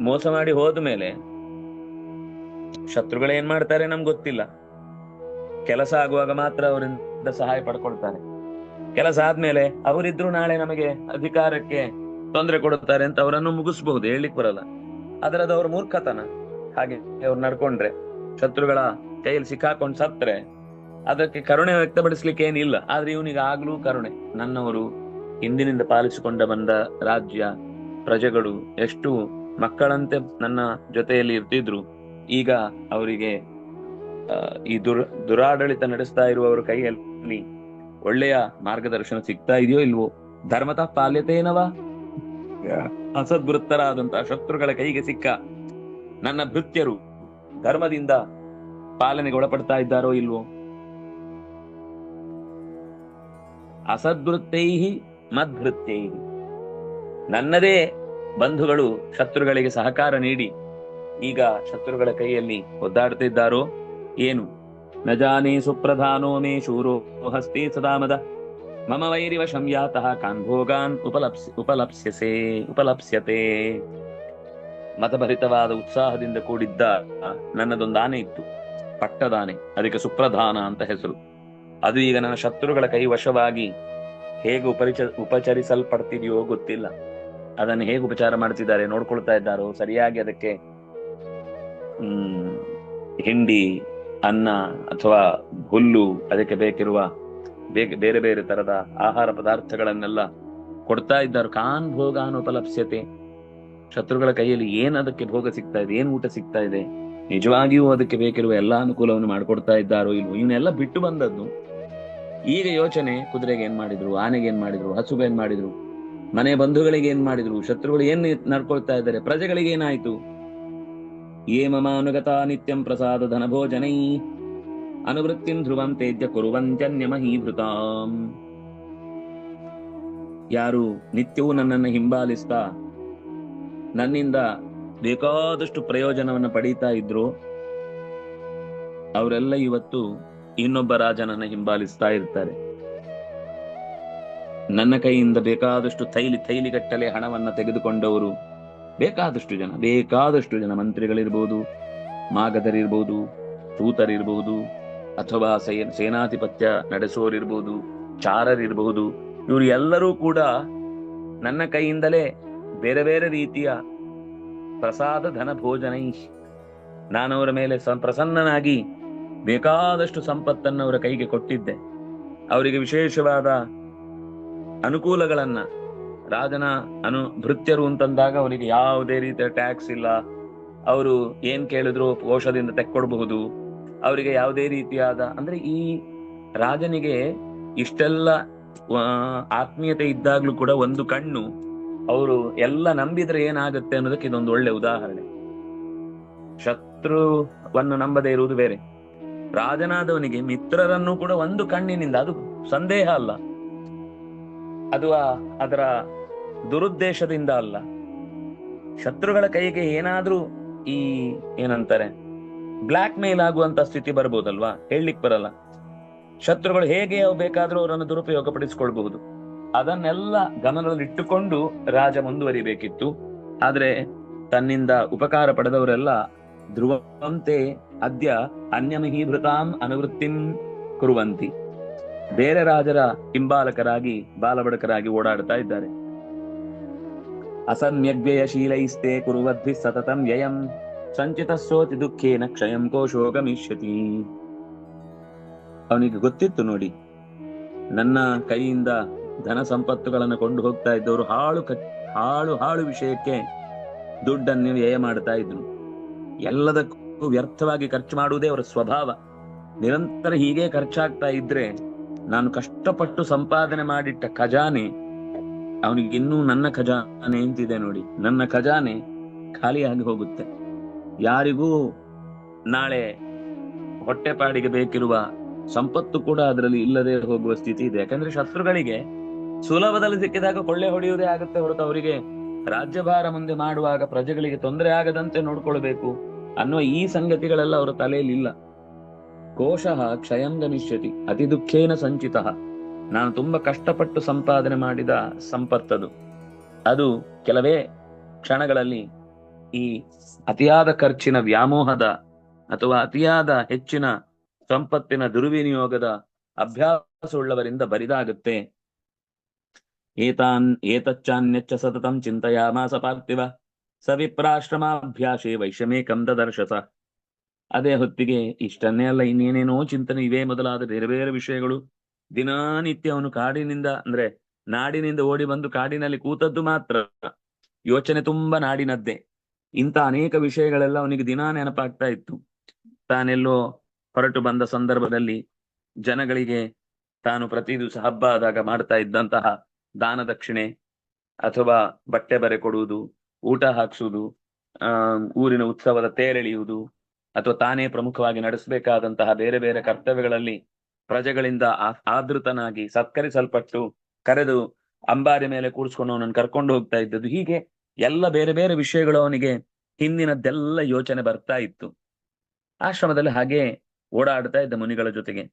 ಮೋಸ ಮಾಡಿ ಹೋದ ಮೇಲೆ ಶತ್ರುಗಳು ಏನ್ ಮಾಡ್ತಾರೆ ನಮ್ಗೆ ಗೊತ್ತಿಲ್ಲ. ಕೆಲಸ ಆಗುವಾಗ ಮಾತ್ರ ಅವರಿಂದ ಸಹಾಯ ಪಡ್ಕೊಳ್ತಾರೆ. ಕೆಲಸ ಆದ್ಮೇಲೆ ಅವರಿದ್ರು ನಾಳೆ ನಮಗೆ ಅಧಿಕಾರಕ್ಕೆ ತೊಂದರೆ ಕೊಡುತ್ತಾರೆ ಅಂತ ಅವರನ್ನು ಮುಗಿಸ್ಬಹುದು, ಹೇಳಲಿಕ್ಕೆ ಬರಲ್ಲ. ಅದರದ ಅವ್ರ ಮೂರ್ಖತನ. ಹಾಗೆ ಅವ್ರು ನಡ್ಕೊಂಡ್ರೆ, ಶತ್ರುಗಳ ಕೈಯಲ್ಲಿ ಸಿಕ್ಕಾಕೊಂಡು ಸತ್ರೆ ಅದಕ್ಕೆ ಕರುಣೆ ವ್ಯಕ್ತಪಡಿಸ್ಲಿಕ್ಕೆ ಏನಿಲ್ಲ. ಆದ್ರೆ ಇವನಿಗೆ ಆಗ್ಲೂ ಕರುಣೆ. ನನ್ನವರು ಹಿಂದಿನಿಂದ ಪಾಲಿಸಿಕೊಂಡ ಬಂದ ರಾಜ್ಯ, ಪ್ರಜೆಗಳು ಎಷ್ಟು ಮಕ್ಕಳಂತೆ ನನ್ನ ಜೊತೆಯಲ್ಲಿ ಇರ್ತಿದ್ರು. ಈಗ ಅವರಿಗೆ ಈ ದುರ್, ದುರಾಡಳಿತ ನಡೆಸ್ತಾ ಇರುವವರ ಕೈಯಲ್ಲಿ ಒಳ್ಳೆಯ ಮಾರ್ಗದರ್ಶನ ಸಿಗ್ತಾ ಇದೆಯೋ ಇಲ್ವೋ? ಧರ್ಮತಃ ಪಾಲ್ಯತೇನವ ಅಸದ್ವೃತ್ತರಾದಂತಹ ಶತ್ರುಗಳ ಕೈಗೆ ಸಿಕ್ಕ ನನ್ನ ಭೃತ್ಯರು ಧರ್ಮದಿಂದ ಪಾಲನೆಗೆ ಒಳಪಡ್ತಾ ಇದ್ದಾರೋ ಇಲ್ವೋ? ಅಸದ್ವೃತ್ತೈ ಮದ್ಭೃತ್ಯೈ ನನ್ನದೇ ಬಂಧುಗಳು ಶತ್ರುಗಳಿಗೆ ಸಹಕಾರ ನೀಡಿ ಈಗ ಶತ್ರುಗಳ ಕೈಯಲ್ಲಿ ಒದ್ದಾಡ್ತಿದ್ದಾರೋ ಏನು? ನ ಜಾನೇ ಸುಪ್ರಧಾನೋ ಮೇ ಶೂರೋ ಹಸ್ತಿ ಸದಾಮದ. ಮಮ ವೈರಿವ ಶಂಯಾತಃ ಕಾನ್ಭೋಗಾನ್ ಉಪಲಪ್ಸ್ ಉಪಲಪ್ಸಿ ಉಪಲಪ್ಸ್ಯಸೆ, ಉಪಲಪ್ಸ್ಯತೆ. ಮತಭರಿತವಾದ ಉತ್ಸಾಹದಿಂದ ಕೂಡಿದ್ದ ನನ್ನದೊಂದು ಆನೆ ಇತ್ತು, ಪಟ್ಟದಾನೆ, ಅದಕ್ಕೆ ಸುಪ್ರಧಾನ ಅಂತ ಹೆಸರು. ಅದು ಈಗ ನನ್ನ ಶತ್ರುಗಳ ಕೈ ವಶವಾಗಿ ಹೇಗೆ ಉಪರಿಚ, ಉಪಚರಿಸಲ್ಪಡ್ತಿದೆಯೋ ಗೊತ್ತಿಲ್ಲ. ಅದನ್ನು ಹೇಗೆ ಉಪಚಾರ ಮಾಡ್ತಿದ್ದಾರೆ ನೋಡ್ಕೊಳ್ತಾ ಇದ್ದಾರೋ, ಸರಿಯಾಗಿ ಅದಕ್ಕೆ, ಹ್ಮ್, ಹಿಂಡಿ ಅನ್ನ ಅಥವಾ ಹುಲ್ಲು, ಅದಕ್ಕೆ ಬೇಕಿರುವ ಬೇರೆ ಬೇರೆ ತರದ ಆಹಾರ ಪದಾರ್ಥಗಳನ್ನೆಲ್ಲ ಕೊಡ್ತಾ ಇದ್ದಾರೆ. ಕಾನ್ ಭೋಗ ಅನುಪಲಪ್ಸ್ಯತೆ. ಶತ್ರುಗಳ ಕೈಯಲ್ಲಿ ಏನ್ ಅದಕ್ಕೆ ಭೋಗ ಸಿಗ್ತಾ ಇದೆ, ಏನ್ ಊಟ ಸಿಗ್ತಾ ಇದೆ, ನಿಜವಾಗಿಯೂ ಅದಕ್ಕೆ ಬೇಕಿರುವ ಎಲ್ಲಾ ಅನುಕೂಲವನ್ನು ಮಾಡ್ಕೊಡ್ತಾ ಇದ್ದಾರೋ ಇಲ್ವೋ? ಇವನ್ನೆಲ್ಲ ಬಿಟ್ಟು ಬಂದದ್ದು. ಈಗ ಯೋಚನೆ, ಕುದುರೆಗೆ ಏನ್ ಮಾಡಿದ್ರು, ಆನೆಗೆ ಏನ್ ಮಾಡಿದ್ರು, ಹಸುಗೆ ಏನ್ ಮಾಡಿದ್ರು, ಮನೆ ಬಂಧುಗಳಿಗೆ ಏನ್ ಮಾಡಿದ್ರು, ಶತ್ರುಗಳು ಏನ್ ನಡ್ಕೊಳ್ತಾ ಇದ್ದಾರೆ, ಪ್ರಜೆಗಳಿಗೆ ಏನಾಯ್ತು? ಯೇ ಮಮಾನುಗತ ನಿತ್ಯಂ ಪ್ರಸಾದ ಧನಭೋಜನೈ ಅನುವೃತ್ತಿಂ ಧ್ರುವಂ ತೇಜ್ಯ ಕುರುವಂತ್ಯನ್ಯಮಹೀಭೃತಾಂ ಯಾರು ನಿತ್ಯವೂ ನನ್ನನ್ನು ಹಿಂಬಾಲಿಸ್ತಾ, ನನ್ನಿಂದ ಬೇಕಾದಷ್ಟು ಪ್ರಯೋಜನವನ್ನು ಪಡೀತಾ ಇದ್ರು, ಅವರೆಲ್ಲ ಇವತ್ತು ಇನ್ನೊಬ್ಬ ರಾಜನನ್ನ ಹಿಂಬಾಲಿಸ್ತಾ ಇರ್ತಾರೆ. ನನ್ನ ಕೈಯಿಂದ ಬೇಕಾದಷ್ಟು ತೈಲಿ ತೈಲಿಗಟ್ಟಲೆ ಹಣವನ್ನ ತೆಗೆದುಕೊಂಡವರು ಬೇಕಾದಷ್ಟು ಜನ ಬೇಕಾದಷ್ಟು ಜನ ಮಂತ್ರಿಗಳಿರ್ಬೋದು, ಮಾಗಧರಿರ್ಬೋದು ಸೂತರಿರ್ಬೋದು ಅಥವಾ ಸೇನಾಧಿಪತ್ಯ ನಡೆಸೋರಿರ್ಬೋದು ಚಾರರಿರ್ಬಹುದು ಇವರು ಎಲ್ಲರೂ ಕೂಡ ನನ್ನ ಕೈಯಿಂದಲೇ ಬೇರೆ ಬೇರೆ ರೀತಿಯ ಪ್ರಸಾದ ಧನ ಭೋಜನ ನಾನವರ ಮೇಲೆ ಪ್ರಸನ್ನನಾಗಿ ಬೇಕಾದಷ್ಟು ಸಂಪತ್ತನ್ನು ಅವರ ಕೈಗೆ ಕೊಟ್ಟಿದ್ದೆ. ಅವರಿಗೆ ವಿಶೇಷವಾದ ಅನುಕೂಲಗಳನ್ನ ರಾಜನ ಅನು ಭೃತ್ಯರು ಅಂತಂದಾಗ ಅವರಿಗೆ ಯಾವುದೇ ರೀತಿಯ ಟ್ಯಾಕ್ಸ್ ಇಲ್ಲ. ಅವರು ಏನ್ ಕೇಳಿದ್ರು ಕೋಶದಿಂದ ತೆಕ್ಕೊಡ್ಬಹುದು. ಅವರಿಗೆ ಯಾವುದೇ ರೀತಿಯಾದ, ಅಂದ್ರೆ ಈ ರಾಜನಿಗೆ ಇಷ್ಟೆಲ್ಲ ಆತ್ಮೀಯತೆ ಇದ್ದಾಗ್ಲೂ ಕೂಡ ಒಂದು ಕಣ್ಣು. ಅವರು ಎಲ್ಲ ನಂಬಿದ್ರೆ ಏನಾಗುತ್ತೆ ಅನ್ನೋದಕ್ಕೆ ಇದೊಂದು ಒಳ್ಳೆ ಉದಾಹರಣೆ. ಶತ್ರುವನ್ನು ನಂಬದೇ ಇರುವುದು ಬೇರೆ. ರಾಜನಾದವನಿಗೆ ಮಿತ್ರರನ್ನು ಕೂಡ ಒಂದು ಕಣ್ಣಿನಿಂದ, ಅದು ಸಂದೇಹ ಅಲ್ಲ. ಅದು ಅದರ ದುರುದ್ದೇಶದಿಂದ ಅಲ್ಲ. ಶತ್ರುಗಳ ಕೈಗೆ ಏನಾದ್ರೂ ಈ ಏನಂತಾರೆ ಬ್ಲಾಕ್ ಮೇಲ್ ಆಗುವಂತ ಸ್ಥಿತಿ ಬರ್ಬೋದಲ್ವಾ? ಹೇಳಲಿಕ್ಕೆ ಬರಲ್ಲ. ಶತ್ರುಗಳು ಹೇಗೆ ಬೇಕಾದ್ರೂ ಅವರನ್ನು ದುರುಪಯೋಗ ಪಡಿಸಿಕೊಳ್ಬಹುದು ಅದನ್ನೆಲ್ಲ ಗಮನದಲ್ಲಿಟ್ಟುಕೊಂಡು ರಾಜ ಮುಂದುವರಿಬೇಕಿತ್ತು. ಆದ್ರೆ ತನ್ನಿಂದ ಉಪಕಾರ ಪಡೆದವರೆಲ್ಲ ಧ್ರುವಂತೆ ಅದ್ಯ ಅನ್ಯಮಹೀಭೃತಾಂ ಅನುವೃತ್ತಿಂ ಕುರುವಂತಿ. ಬೇರೆ ರಾಜರ ಹಿಂಬಾಲಕರಾಗಿ, ಬಾಲಬಡಕರಾಗಿ ಓಡಾಡ್ತಾ ಇದ್ದಾರೆ. ಅಸಮ್ಯಗ್ವ್ಯಯಶೀಲೈಸ್ತೆ ಕುರುವದ್ಭಿ ಸತತಂ ವ್ಯಯಂ ಸಂಚಿತಸ್ಸೋತಿ ದುಃಖೇನ ಕ್ಷಯಂ ಕೋಶೋ ಗಮಿಷ್ಯತಿ ಅವನಿಗೆ ಗೊತ್ತಿತ್ತು ನೋಡಿ, ನನ್ನ ಕೈಯಿಂದ ಧನ ಸಂಪತ್ತುಗಳನ್ನು ಕೊಂಡು ಹೋಗ್ತಾ ಇದ್ದವರು ಹಾಳು ಹಾಳು ಹಾಳು ವಿಷಯಕ್ಕೆ ದುಡ್ಡನ್ನು ವ್ಯಯ ಮಾಡ್ತಾ ಇದ್ರು. ಎಲ್ಲದಕ್ಕೂ ವ್ಯರ್ಥವಾಗಿ ಖರ್ಚು ಮಾಡುವುದೇ ಅವರ ಸ್ವಭಾವ. ನಿರಂತರ ಹೀಗೆ ಖರ್ಚಾಗ್ತಾ ಇದ್ರೆ ನಾನು ಕಷ್ಟಪಟ್ಟು ಸಂಪಾದನೆ ಮಾಡಿಟ್ಟ ಖಜಾನೆ ಅವನಿಗೆ ಇನ್ನೂ ನನ್ನ ಖಜಾನೆ ಅಂತಿದೆ ನೋಡಿ. ನನ್ನ ಖಜಾನೆ ಖಾಲಿಯಾಗಿ ಹೋಗುತ್ತೆ. ಯಾರಿಗೂ ನಾಳೆ ಹೊಟ್ಟೆಪಾಡಿಗೆ ಬೇಕಿರುವ ಸಂಪತ್ತು ಕೂಡ ಅದರಲ್ಲಿ ಇಲ್ಲದೆ ಹೋಗುವ ಸ್ಥಿತಿ ಇದೆ. ಯಾಕಂದ್ರೆ ಶತ್ರುಗಳಿಗೆ ಸುಲಭದಲ್ಲಿ ಸಿಕ್ಕಿದಾಗ ಕೊಳ್ಳೆ ಹೊಡೆಯುವುದೇ ಆಗುತ್ತೆ ಹೊರತು ಅವರಿಗೆ ರಾಜ್ಯಭಾರ ಮುಂದೆ ಮಾಡುವಾಗ ಪ್ರಜೆಗಳಿಗೆ ತೊಂದರೆ ಆಗದಂತೆ ನೋಡ್ಕೊಳ್ಬೇಕು ಅನ್ನುವ ಈ ಸಂಗತಿಗಳೆಲ್ಲ ಅವರ ತಲೆಯಲ್ಲಿ ಇಲ್ಲ ಕೋಶಃ ಕ್ಷಯಂಗಮಿಷ್ಯತಿ ಅತಿ ದುಃಖೇನ ಸಂಚಿತ. ನಾನು ತುಂಬಾ ಕಷ್ಟಪಟ್ಟು ಸಂಪಾದನೆ ಮಾಡಿದ ಸಂಪತ್ತದು. ಅದು ಕೆಲವೇ ಕ್ಷಣಗಳಲ್ಲಿ ಈ ಅತಿಯಾದ ಖರ್ಚಿನ ವ್ಯಾಮೋಹದ ಅಥವಾ ಅತಿಯಾದ ಹೆಚ್ಚಿನ ಸಂಪತ್ತಿನ ದುರ್ವಿನಿಯೋಗದ ಅಭ್ಯಾಸವುಳ್ಳವರಿಂದ ಬರಿದಾಗುತ್ತೆ. ಏತಾನ್, ಏತಚ್ಚಾನ್ಯಚ್ಚ ಸತತಂ ಚಿಂತೆಯಾಮಾಸ ಪಾರ್ಥಿವ ಸವಿಪ್ರಾಶ್ರಮಾಭ್ಯಾಸೇ ವೈಷಮೇ ಕಂದದರ್ಶಸ ದದರ್ಶಸ. ಅದೇ ಹೊತ್ತಿಗೆ ಇಷ್ಟನ್ನೇ ಅಲ್ಲ, ಇನ್ನೇನೇನೋ ಚಿಂತನೆ ಇವೇ ಮೊದಲಾದ ಬೇರೆ ಬೇರೆ ವಿಷಯಗಳು. ದಿನಾನಿತ್ಯ ಅವನು ಕಾಡಿನಿಂದ, ಅಂದ್ರೆ ನಾಡಿನಿಂದ ಓಡಿ ಬಂದು ಕಾಡಿನಲ್ಲಿ ಕೂತದ್ದು ಮಾತ್ರ. ಯೋಚನೆ ತುಂಬಾ ನಾಡಿನದ್ದೇ. ಇಂಥ ಅನೇಕ ವಿಷಯಗಳೆಲ್ಲ ಅವನಿಗೆ ದಿನಾ ನೆನಪಾಗ್ತಾ ಇತ್ತು. ತಾನೆಲ್ಲೋ ಹೊರಟು ಬಂದ ಸಂದರ್ಭದಲ್ಲಿ ಜನಗಳಿಗೆ ತಾನು ಪ್ರತಿ ದಿವಸ ಹಬ್ಬ ಆದಾಗ ಮಾಡ್ತಾ ಇದ್ದಂತಹ ದಾನ ದಕ್ಷಿಣೆ ಅಥವಾ ಬಟ್ಟೆ ಬರೆ ಕೊಡುವುದು, ಊಟ ಹಾಕ್ಸುವುದು, ಆ, ಊರಿನ ಉತ್ಸವದ ತೇರೆಳೆಯುವುದು ಅಥವಾ ತಾನೇ ಪ್ರಮುಖವಾಗಿ ನಡೆಸಬೇಕಾದಂತಹ ಬೇರೆ ಬೇರೆ ಕರ್ತವ್ಯಗಳಲ್ಲಿ ಪ್ರಜೆಗಳಿಂದ ಆದೃತನಾಗಿ ಸತ್ಕರಿಸಲ್ಪಟ್ಟು ಕರೆದು ಅಂಬಾರಿ ಮೇಲೆ ಕೂರಿಸ್ಕೊಂಡು ಅವನನ್ನು ಕರ್ಕೊಂಡು ಹೋಗ್ತಾ ಇದ್ದದ್ದು. ಹೀಗೆ ಎಲ್ಲ ಬೇರೆ ಬೇರೆ ವಿಷಯಗಳು ಅವನಿಗೆ ಹಿಂದಿನದ್ದೆಲ್ಲ ಯೋಚನೆ ಬರ್ತಾ ಇತ್ತು. ಆಶ್ರಮದಲ್ಲಿ ಹಾಗೆ ಓಡಾಡ್ತಾ ಇದ್ದ ಮುನಿಗಳ ಜೊತೆಗೆ.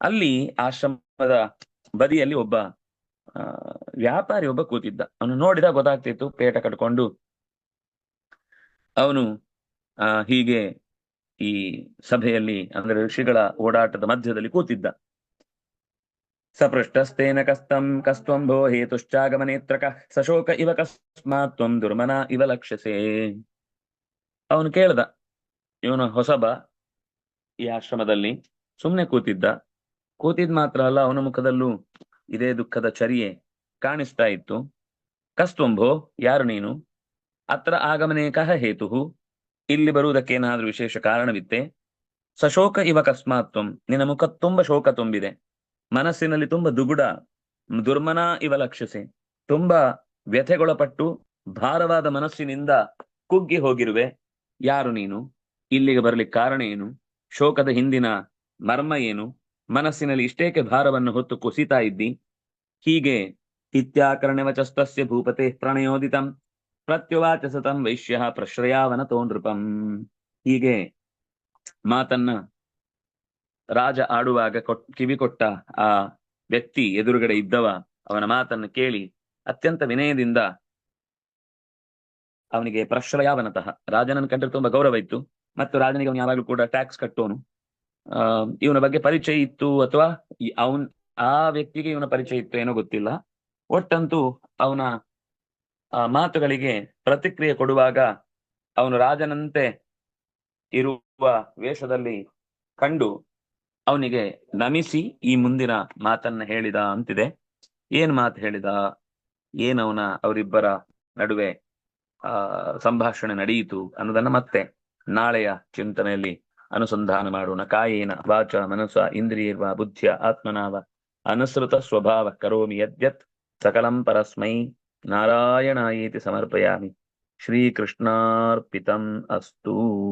ಅಲ್ಲಿ ಆಶ್ರಮದ ಬದಿಯಲ್ಲಿ ಒಬ್ಬ ವ್ಯಾಪಾರಿ ಒಬ್ಬ ಕೂತಿದ್ದ. ಅವನು ನೋಡಿದ ಗೊತ್ತಾಗ್ತಿತ್ತು, ಪೇಟ ಕಟ್ಕೊಂಡು. ಅವನು ಹೀಗೆ ಈ ಸಭೆಯಲ್ಲಿ, ಅಂದ್ರೆ ಋಷಿಗಳ ಓಡಾಟದ ಮಧ್ಯದಲ್ಲಿ ಕೂತಿದ್ದ. ಸಪೃಷ್ಟಸ್ತೇನ ಕಸ್ತಂ ಕಸ್ತ್ವಂಭೋ ಹೇತುಶ್ಚಾಗಮನೇತ್ರಕ ಸಶೋಕ ಇವ ಕಸ್ಮಾತ್ ದುರ್ಮನ ಇವ ಲಕ್ಷಸೇ ಅವನು ಕೇಳ್ದ, ಇವನು ಹೊಸಬ, ಈ ಆಶ್ರಮದಲ್ಲಿ ಸುಮ್ನೆ ಕೂತಿದ್ದ. ಕೂತಿದ್ ಮಾತ್ರ ಅಲ್ಲ, ಅವನ ಮುಖದಲ್ಲೂ ಇದೇ ದುಃಖದ ಚರಿಯೆ ಕಾಣಿಸ್ತಾ ಇತ್ತು. ಕಸ್ತ್ವಂಭೋ ಯಾರು ನೀನು? ಅತ್ರ ಆಗಮನೆ ಕಹ ಹೇತು ಇಲ್ಲಿ ಬರುವುದಕ್ಕೆ ಬರುವುದಕ್ಕೇನಾದ್ರೂ ವಿಶೇಷ ಕಾರಣವಿತ್ತೆ? ಸಶೋಕ ಇವ ಕಸ್ಮಾತ್ವಂ ನಿನ್ನ ಮುಖ ತುಂಬಾ ಶೋಕ ತುಂಬಿದೆ. ಮನಸ್ಸಿನಲ್ಲಿ ತುಂಬಾ ದುಗುಡ, ದುರ್ಮನ ಇವ ಲಕ್ಷಿಸಿ. ತುಂಬಾ ವ್ಯಥೆಗೊಳಪಟ್ಟು ಭಾರವಾದ ಮನಸ್ಸಿನಿಂದ ಕುಗ್ಗಿ ಹೋಗಿರುವೆ. ಯಾರು ನೀನು? ಇಲ್ಲಿಗೆ ಬರಲಿಕ್ಕೆ ಕಾರಣ ಏನು? ಶೋಕದ ಹಿಂದಿನ ಮರ್ಮ ಏನು? ಮನಸ್ಸಿನಲ್ಲಿ ಇಷ್ಟೇಕೆ ಭಾರವನ್ನು ಹೊತ್ತು ಕುಸಿತಾ ಇದ್ದಿ? ಹೀಗೆ ಇತ್ಯಾಕರಣವಚಸ್ತಸ್ಯ ಭೂಪತೆ ಪ್ರಣಯೋದಿತಂ. ಪ್ರತ್ಯುವಾಚ ಸತಂ ವೈಶ್ಯ ಪ್ರಶ್ರಯಾವನ ನೃಪಂ. ಹೀಗೆ ಮಾತನ್ನ ರಾಜ ಆಡುವಾಗ ಕೊಟ್, ಕಿವಿ ಕೊಟ್ಟ ಆ ವ್ಯಕ್ತಿ ಎದುರುಗಡೆ ಇದ್ದವ, ಅವನ ಮಾತನ್ನು ಕೇಳಿ ಅತ್ಯಂತ ವಿನಯದಿಂದ ಅವನಿಗೆ ಪ್ರಶ್ರಯಾವನತಃ ರಾಜನನ್ನು ಕಂಡ್ರೆ ತುಂಬಾ ಗೌರವ ಇತ್ತು. ಮತ್ತು ರಾಜನಿಗೆ ಅವನು ಯಾವಾಗಲೂ ಕೂಡ ಟ್ಯಾಕ್ಸ್ ಕಟ್ಟೋನು ಇವನ ಬಗ್ಗೆ ಪರಿಚಯ ಇತ್ತು ಅಥವಾ ಅವನ್, ಆ ವ್ಯಕ್ತಿಗೆ ಇವನ ಪರಿಚಯ ಇತ್ತು ಏನೋ ಗೊತ್ತಿಲ್ಲ. ಒಟ್ಟಂತೂ ಅವನ ಆ ಮಾತುಗಳಿಗೆ ಪ್ರತಿಕ್ರಿಯೆ ಕೊಡುವಾಗ ಅವನು ರಾಜನಂತೆ ಇರುವ ವೇಷದಲ್ಲಿ ಕಂಡು ಅವನಿಗೆ ನಮಿಸಿ ಈ ಮುಂದಿನ ಮಾತನ್ನ ಹೇಳಿದ ಅಂತಿದೆ. ಏನ್ ಮಾತು ಹೇಳಿದ? ಏನವನ ಅವರಿಬ್ಬರ ನಡುವೆ, ಆ, ಸಂಭಾಷಣೆ ನಡೆಯಿತು ಅನ್ನೋದನ್ನ ಮತ್ತೆ ನಾಳೆಯ ಚಿಂತನೆಯಲ್ಲಿ ಅನುಸಂಧಾನ ಮಾಡೋಣ. ಕಾಯೇನ ವಾಚ ಮನಸ ಇಂದ್ರಿಯರ್ವ ಬುದ್ಧಿಯ ಆತ್ಮನಾವ ಅನುಸೃತ ಸ್ವಭಾವ ಕರೋಮಿ ಯದ್ಯತ್ ಸಕಲಂ ಪರಸ್ಮೈ. नारायणायेति समर्पयामि। श्रीकृष्णार्पितम् अस्तु।